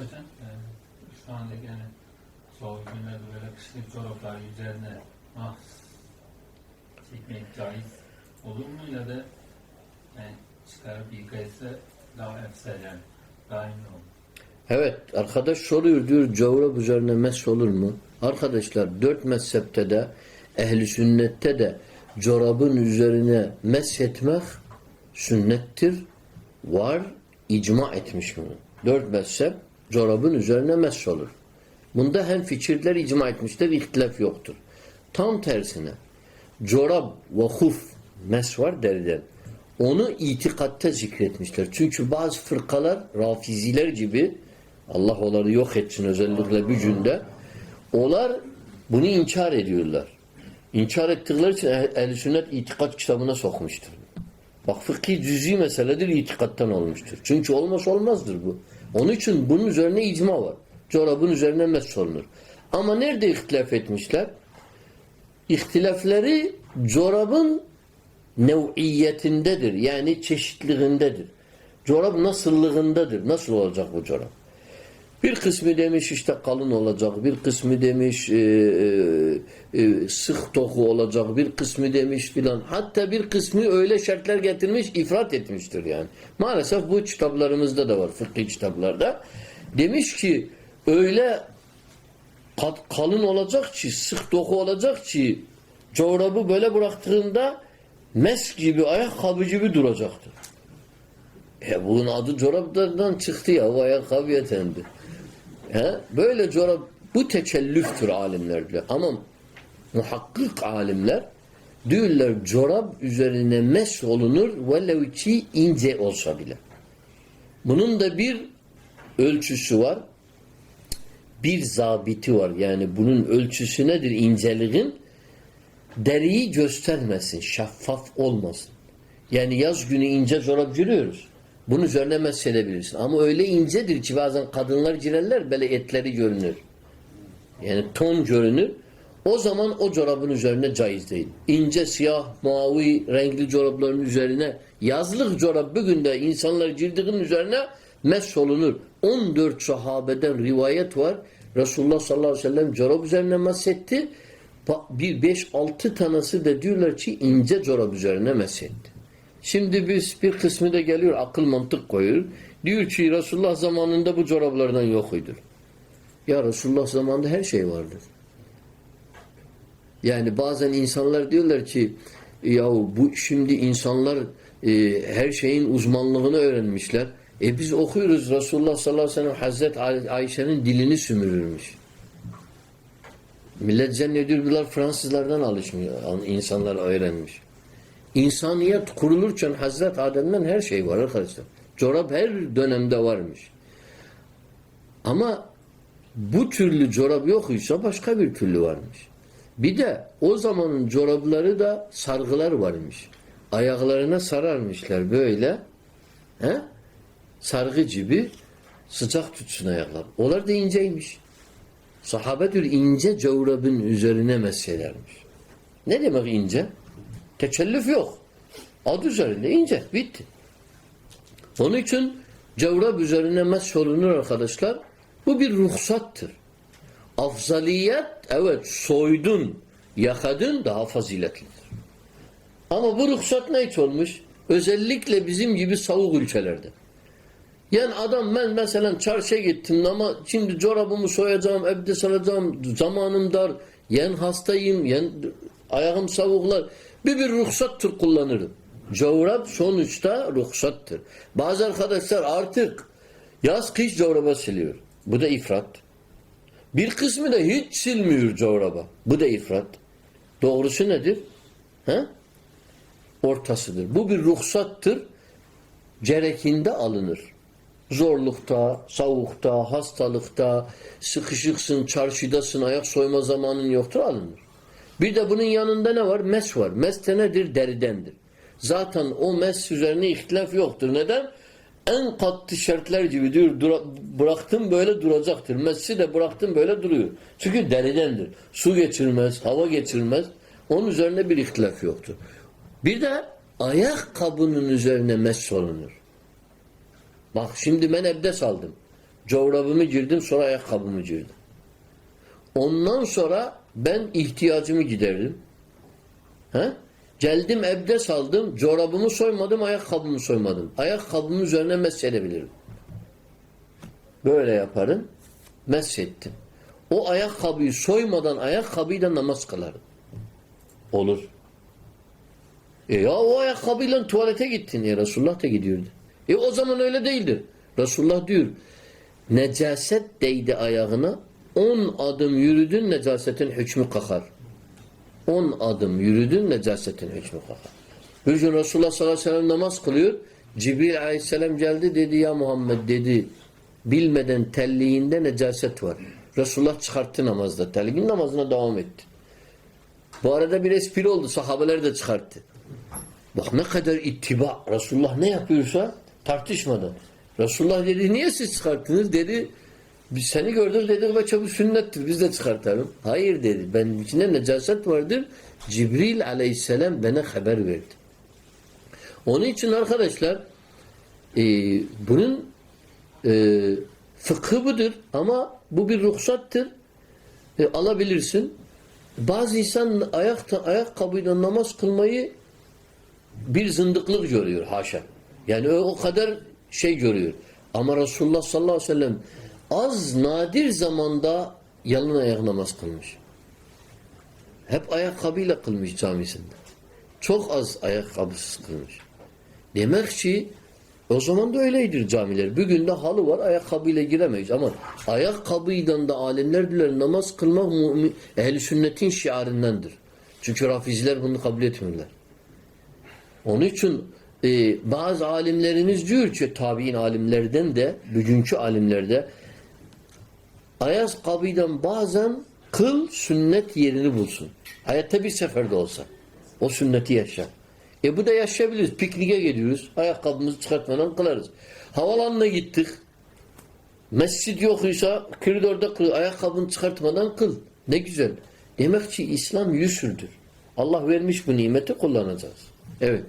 Hocam e, şu anda yani soğuk günlerde böyle kışlık çoraplar üzerine mahs çekmek caiz olur mu ya da yani çıkarıp yıkaysa daha efsel yani daha iyi olur. Evet arkadaş soruyor diyor cavurap üzerine mes olur mu? Arkadaşlar dört mezhepte de ehli sünnette de çorabın üzerine mes etmek sünnettir. Var icma etmiş bunu. Dört mezhep çorabın üzerine mes olur. Bunda hem fikirler icma etmişler ihtilaf yoktur. Tam tersine çorap ve huf mes var deriden. Onu itikatta zikretmişler. Çünkü bazı fırkalar rafiziler gibi Allah onları yok etsin özellikle bir cünde. Onlar bunu inkar ediyorlar. İnkar ettikleri için ehl- sünnet itikat kitabına sokmuştur. Bak fıkhi cüz'i meseledir itikattan olmuştur. Çünkü olmaz olmazdır bu. Onun için bunun üzerine icma var. Çorabın üzerine mes olunur. Ama nerede ihtilaf etmişler? İhtilafleri çorabın nev'iyetindedir. Yani çeşitliğindedir. Çorap nasıllığındadır. Nasıl olacak bu çorap? Bir kısmı demiş işte kalın olacak, bir kısmı demiş e, e, e, sık doku olacak, bir kısmı demiş filan. Hatta bir kısmı öyle şartlar getirmiş, ifrat etmiştir yani. Maalesef bu kitaplarımızda da var, fıkhi kitaplarda. Demiş ki öyle kalın olacak ki, sık doku olacak ki çorabı böyle bıraktığında mes gibi, ayakkabı gibi duracaktır. E bunun adı çoraplardan çıktı ya, o ayakkabı yetendi. He? Böyle çorap, bu tekellüftür alimler diyor. Ama muhakkik alimler diyorlar çorap üzerine mes olunur velev ki ince olsa bile. Bunun da bir ölçüsü var. Bir zabiti var. Yani bunun ölçüsü nedir inceliğin? Deriyi göstermesin, şeffaf olmasın. Yani yaz günü ince çorap giriyoruz. Bunun üzerine mesedebilirsin. Ama öyle incedir ki bazen kadınlar girerler böyle etleri görünür. Yani ton görünür. O zaman o çorabın üzerine caiz değil. İnce, siyah, mavi, renkli çorapların üzerine yazlık çorap bugün de insanlar girdiğin üzerine mes olunur. 14 sahabeden rivayet var. Resulullah sallallahu aleyhi ve sellem çorap üzerine mesetti. Bir beş altı tanesi de diyorlar ki ince çorap üzerine mesetti. Şimdi biz bir kısmı da geliyor akıl mantık koyuyor. Diyor ki Resulullah zamanında bu çoraplardan yok uydur. Ya Resulullah zamanında her şey vardır. Yani bazen insanlar diyorlar ki ya bu şimdi insanlar e, her şeyin uzmanlığını öğrenmişler. E biz okuyoruz Resulullah sallallahu aleyhi ve sellem Hazreti Ay- Ayşe'nin dilini sümürürmüş. Millet zannediyor bunlar Fransızlardan alışmış. insanlar öğrenmiş. İnsaniyet kurulurken Hazreti Adem'den her şey var arkadaşlar. Çorap her dönemde varmış. Ama bu türlü çorap yoksa başka bir türlü varmış. Bir de o zamanın çorapları da sargılar varmış. Ayaklarına sararmışlar böyle. He? Sargı gibi sıcak tutsun ayaklar. Onlar da inceymiş. Sahabe diyor ince çorabın üzerine mesyelermiş. Ne demek ince? Tekellüf yok. Adı üzerinde ince. Bitti. Onun için cevrab üzerine mes olunur arkadaşlar. Bu bir ruhsattır. Afzaliyet evet soydun, yakadın daha faziletlidir. Ama bu ruhsat ne için olmuş? Özellikle bizim gibi savuk ülkelerde. Yani adam ben mesela çarşıya gittim ama şimdi çorabımı soyacağım, ebdes alacağım, zamanım dar, yen hastayım, yen ayağım savuklar. Bir bir ruhsattır kullanırım. Çorap sonuçta ruhsattır. Bazı arkadaşlar artık yaz kış çoraba siliyor. Bu da ifrat. Bir kısmı da hiç silmiyor çoraba. Bu da ifrat. Doğrusu nedir? He? Ortasıdır. Bu bir ruhsattır. Gerekinde alınır. Zorlukta, savukta, hastalıkta, sıkışıksın, çarşıdasın, ayak soyma zamanın yoktur alınır. Bir de bunun yanında ne var? Mes var. Mes de nedir? Deridendir. Zaten o mes üzerine ihtilaf yoktur. Neden? En katlı şartlar gibi diyor. Dura, bıraktım böyle duracaktır. Messi de bıraktım böyle duruyor. Çünkü deridendir. Su geçirmez, hava geçirmez. Onun üzerine bir ihtilaf yoktur. Bir de ayakkabının üzerine mes olunur. Bak şimdi ben ebdes aldım. Çorabımı girdim sonra ayakkabımı girdim. Ondan sonra ben ihtiyacımı giderdim. He? Geldim evde saldım. Çorabımı soymadım, ayakkabımı soymadım. Ayakkabımın üzerine mesedebilirim. Böyle yaparım. Meshettim. O ayakkabıyı soymadan ayakkabıyla namaz kılarım. Olur. E ya o ayakkabıyla tuvalete gittin ya Resulullah da gidiyordu. E o zaman öyle değildir. Resulullah diyor necaset değdi ayağına on adım yürüdün necasetin hükmü kakar. On adım yürüdün necasetin hükmü kakar. Bir gün Resulullah sallallahu aleyhi ve sellem namaz kılıyor. Cibril aleyhisselam geldi dedi ya Muhammed dedi bilmeden telliğinde necaset var. Resulullah çıkarttı namazda. Telliğin namazına devam etti. Bu arada bir espri oldu. Sahabeler de çıkarttı. Bak ne kadar ittiba. Resulullah ne yapıyorsa tartışmadan. Resulullah dedi niye siz çıkarttınız? Dedi biz seni gördük dedik ve çabuk sünnettir. Biz de çıkartalım. Hayır dedi. Ben içinde necaset vardır. Cibril aleyhisselam bana haber verdi. Onun için arkadaşlar e, bunun e, fıkhı budur ama bu bir ruhsattır. E, alabilirsin. Bazı insan ayakta ayakkabıyla namaz kılmayı bir zındıklık görüyor haşa. Yani o, o kadar şey görüyor. Ama Resulullah sallallahu aleyhi ve sellem az nadir zamanda yalın ayak namaz kılmış. Hep ayakkabıyla kılmış camisinde. Çok az ayakkabısız kılmış. Demek ki o zaman da öyleydir camiler. Bir günde halı var ayakkabıyla giremeyiz ama ayakkabıyla da alimler diler namaz kılmak mümin, ehl sünnetin şiarındandır. Çünkü rafizler bunu kabul etmiyorlar. Onun için e, bazı alimlerimiz diyor ki tabi'in alimlerden de bugünkü alimlerde ayakkabıyla bazen kıl sünnet yerini bulsun. Hayatta bir seferde olsa. O sünneti yaşa. E bu da yaşayabiliriz. Pikniğe gidiyoruz. Ayakkabımızı çıkartmadan kılarız. Havalanına gittik. Mescid yoksa koridorda kıl. Ayakkabını çıkartmadan kıl. Ne güzel. Demek ki İslam yüsürdür. Allah vermiş bu nimeti kullanacağız. Evet.